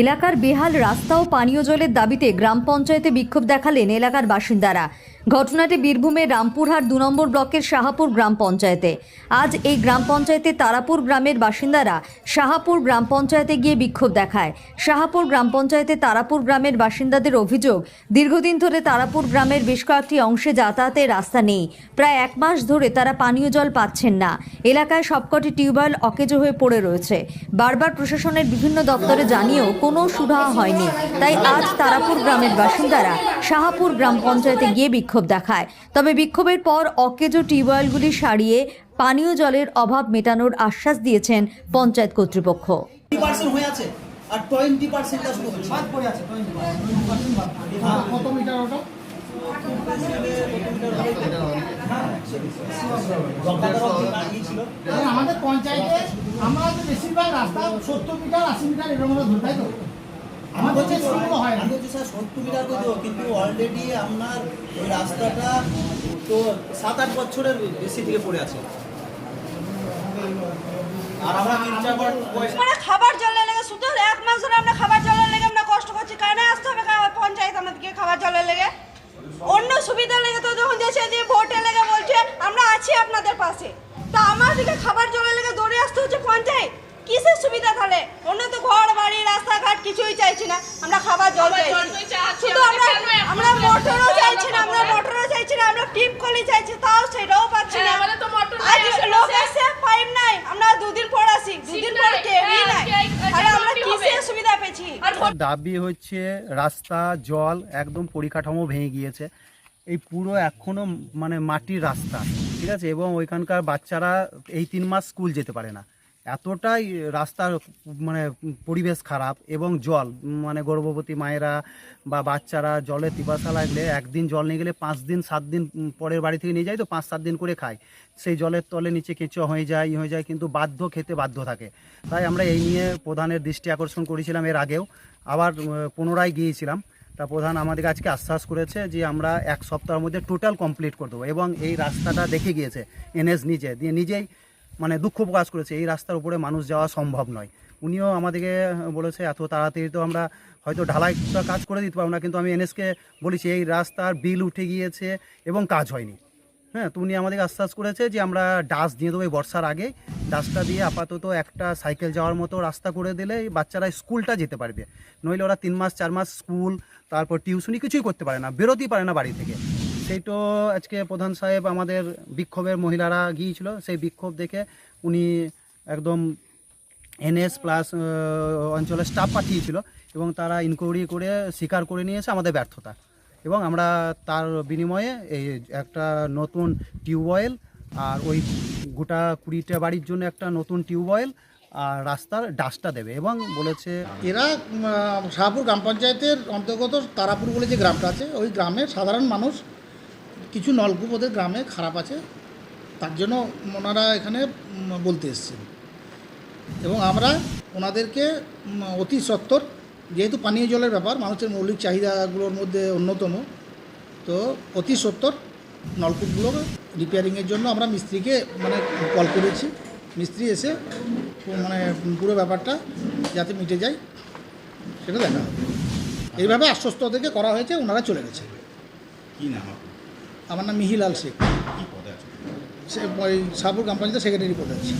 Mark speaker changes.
Speaker 1: এলাকার বেহাল রাস্তা ও পানীয় জলের দাবিতে গ্রাম পঞ্চায়েতে বিক্ষোভ দেখালেন এলাকার বাসিন্দারা। ঘটনাটি বীরভূমের রামপুরহাট দু নম্বর ব্লকের শাহাপুর গ্রাম পঞ্চায়েতে। আজ এই গ্রাম পঞ্চায়েতে তারাপুর গ্রামের বাসিন্দারা শাহাপুর গ্রাম পঞ্চায়েতে গিয়ে বিক্ষোভ দেখায়। শাহাপুর গ্রাম পঞ্চায়েতে তারাপুর গ্রামের বাসিন্দাদের অভিযোগ, দীর্ঘদিন ধরে তারাপুর গ্রামের বেশ কয়েকটি অংশে যাতায়াতের রাস্তা নেই। প্রায় এক মাস ধরে তারা পানীয় জল পাচ্ছেন না। এলাকায় সবকটি টিউবওয়েল অকেজো হয়ে পড়ে রয়েছে। বারবার প্রশাসনের বিভিন্ন দপ্তরে জানিয়েও কোনো সুরাহা হয়নি। তাই আজ তারাপুর গ্রামের বাসিন্দারা শাহাপুর গ্রাম পঞ্চায়েতে গিয়ে বিক্ষোভ দেখায়। তবে বিক্ষোভের পর অকেজো টিউবওয়েলগুলি সারিয়ে পানীয় জলের অভাব মেটানোর আশ্বাস দিয়েছেন পঞ্চায়েত কর্তৃপক্ষ।
Speaker 2: হয়ে আর টোয়েন্টি পার্সেন্ট
Speaker 3: হ্যাঁ, কত মিটার ওটা? আমাদের পঞ্চায়েতে আমরা বেশিরভাগ রাস্তা সত্তর মিটার আশি মিটার এরকম আমরা তাই তো? আমাদের যে স্কুলগুলো হয় না।
Speaker 2: আমি স্যার সত্তর মিটার করে কিন্তু অলরেডি আপনার ওই রাস্তাটা তো সাত আট বছরের বেশি থেকে পড়ে আছে। আর আমরা
Speaker 4: মানে খাবার জলের লেগে শুধু এক মাস ধরে আমরা খাবার জলের লেগে আমরা কষ্ট করছি। আসতে হবে কা- পঞ্চায়েত আমাদেরকে খাবার জলের লেগে। অন্য সুবিধা লেগে তো যখন যে ভোটে লেগে বলছে আমরা আছি আপনাদের পাশে। তা আমাদেরকে খাবার জলের লেগে দৌড়ে আসতে হচ্ছে পঞ্চায়েত। কিসের সুবিধা তাহলে? অন্য তো ঘর বাড়ি রাস্তাঘাট কিছুই চাইছি না। আমরা খাবার জল চাইছি। শুধু আমরা আমরা মোটরও চাইছি না আমরা মোটরও চাইছি না আমরা টিপ কলি চাইছি তাও সেটাও পাচ্ছি না।
Speaker 5: আমাদের তো মোটর
Speaker 4: আজ
Speaker 5: নাই, এসে
Speaker 4: লোক এসে পাইপ নাই আমরা দুদিন পর আসি দুদিন পর
Speaker 5: নাই,
Speaker 4: কেউই
Speaker 5: হ্যাঁ,
Speaker 4: নাই।
Speaker 5: কে-
Speaker 4: আমরা
Speaker 5: কি
Speaker 4: কিসের সুবিধা পেয়েছি?
Speaker 5: আর
Speaker 6: দাবি হচ্ছে রাস্তা জল একদম পরিকাঠামো ভেঙে গিয়েছে। এই পুরো এখনও মানে মাটির রাস্তা ঠিক আছে? এবং ওইখানকার বাচ্চারা এই তিন মাস স্কুল যেতে পারে না। এতটাই রাস্তার মানে পরিবেশ খারাপ এবং জল মানে গর্ভবতী মায়েরা বা বাচ্চারা জলে পিপাসা লাগলে একদিন জল নিয়ে গেলে পাঁচ দিন, সাত দিন পরের বাড়ি থেকে নিয়ে যায় তো পাঁচ, সাত দিন করে খায়। সেই জলের তলে নিচে কেঁচো হয়ে যায়, ই হয়ে যায়, কিন্তু বাধ্য খেতে বাধ্য থাকে। তাই আমরা এই নিয়ে প্রধানের দৃষ্টি আকর্ষণ করেছিলাম এর আগেও। আবার পুনরায় গিয়েছিলাম। তা প্রধান আমাদের আজকে আশ্বাস করেছে যে আমরা এক সপ্তাহের মধ্যে টোটাল কমপ্লিট করে দেবো এবং এই রাস্তাটা দেখে গিয়েছে, এনএস নিজে। দিয়ে নিজেই মানে দুঃখ প্রকাশ করেছে, এই রাস্তার উপরে মানুষ যাওয়া সম্ভব নয়। উনিও আমাদেরকে বলেছে, এত তাড়াতাড়ি তো আমরা হয়তো ঢালাইটা কাজ করে দিতে পারব না, কিন্তু আমি এনএসকে বলেছি, এই রাস্তার বিল উঠে গিয়েছে এবং কাজ হয়নি। হ্যাঁ তো উনি আমাদেরকে আশ্বাস করেছে যে আমরা ডাস দিয়ে দেবো এই বর্ষার আগে। ডাসটা দিয়ে আপাতত একটা সাইকেল যাওয়ার মতো রাস্তা করে দিলে বাচ্চারা স্কুলটা যেতে পারবে। নইলে ওরা তিন মাস, চার মাস স্কুল, তারপর টিউশনি কিছুই করতে পারে না, বেরোতেই পারে না বাড়ি থেকে। সেই তো আজকে প্রধান সাহেব আমাদের বিক্ষোভের মহিলারা গিয়েছিল, সেই বিক্ষোভ দেখে উনি একদম এনএস প্লাস অঞ্চলের স্টাফ পাঠিয়েছিল এবং তারা ইনকোয়ারি করে স্বীকার করে নিয়েছে আমাদের ব্যর্থতা। এবং আমরা তার বিনিময়ে এই একটা নতুন টিউবওয়েল আর ওই গোটা কুড়িটা বাড়ির জন্য একটা নতুন টিউবওয়েল আর রাস্তার ডাস্টটা দেবে এবং বলেছে
Speaker 3: এরা শাহপুর গ্রাম পঞ্চায়েতের অন্তর্গত তারাপুর বলে যে গ্রামটা আছে, ওই গ্রামের সাধারণ মানুষ কিছু নলকূপ ওদের গ্রামে খারাপ আছে, তার জন্য ওনারা এখানে বলতে এসছেন। এবং আমরা ওনাদেরকে অতি সত্বর, যেহেতু পানীয় জলের ব্যাপার, মানুষের মৌলিক চাহিদাগুলোর মধ্যে অন্যতম, তো অতি সত্তর নলকূপগুলো রিপেয়ারিংয়ের জন্য আমরা মিস্ত্রিকে মানে কল করেছি। মিস্ত্রি এসে মানে পুরো ব্যাপারটা যাতে মিটে যায়, সেটা দেখা হবে। এইভাবে আশ্বস্ত থেকে করা হয়েছে, ওনারা চলে গেছে।
Speaker 7: কি নাম?
Speaker 3: আমার নাম মিহিলাল শেখ।
Speaker 7: কি পদে আছে?
Speaker 3: সে ওই শাহপুর গ্রাম পঞ্চায়েত সেক্রেটারি পদে আছে।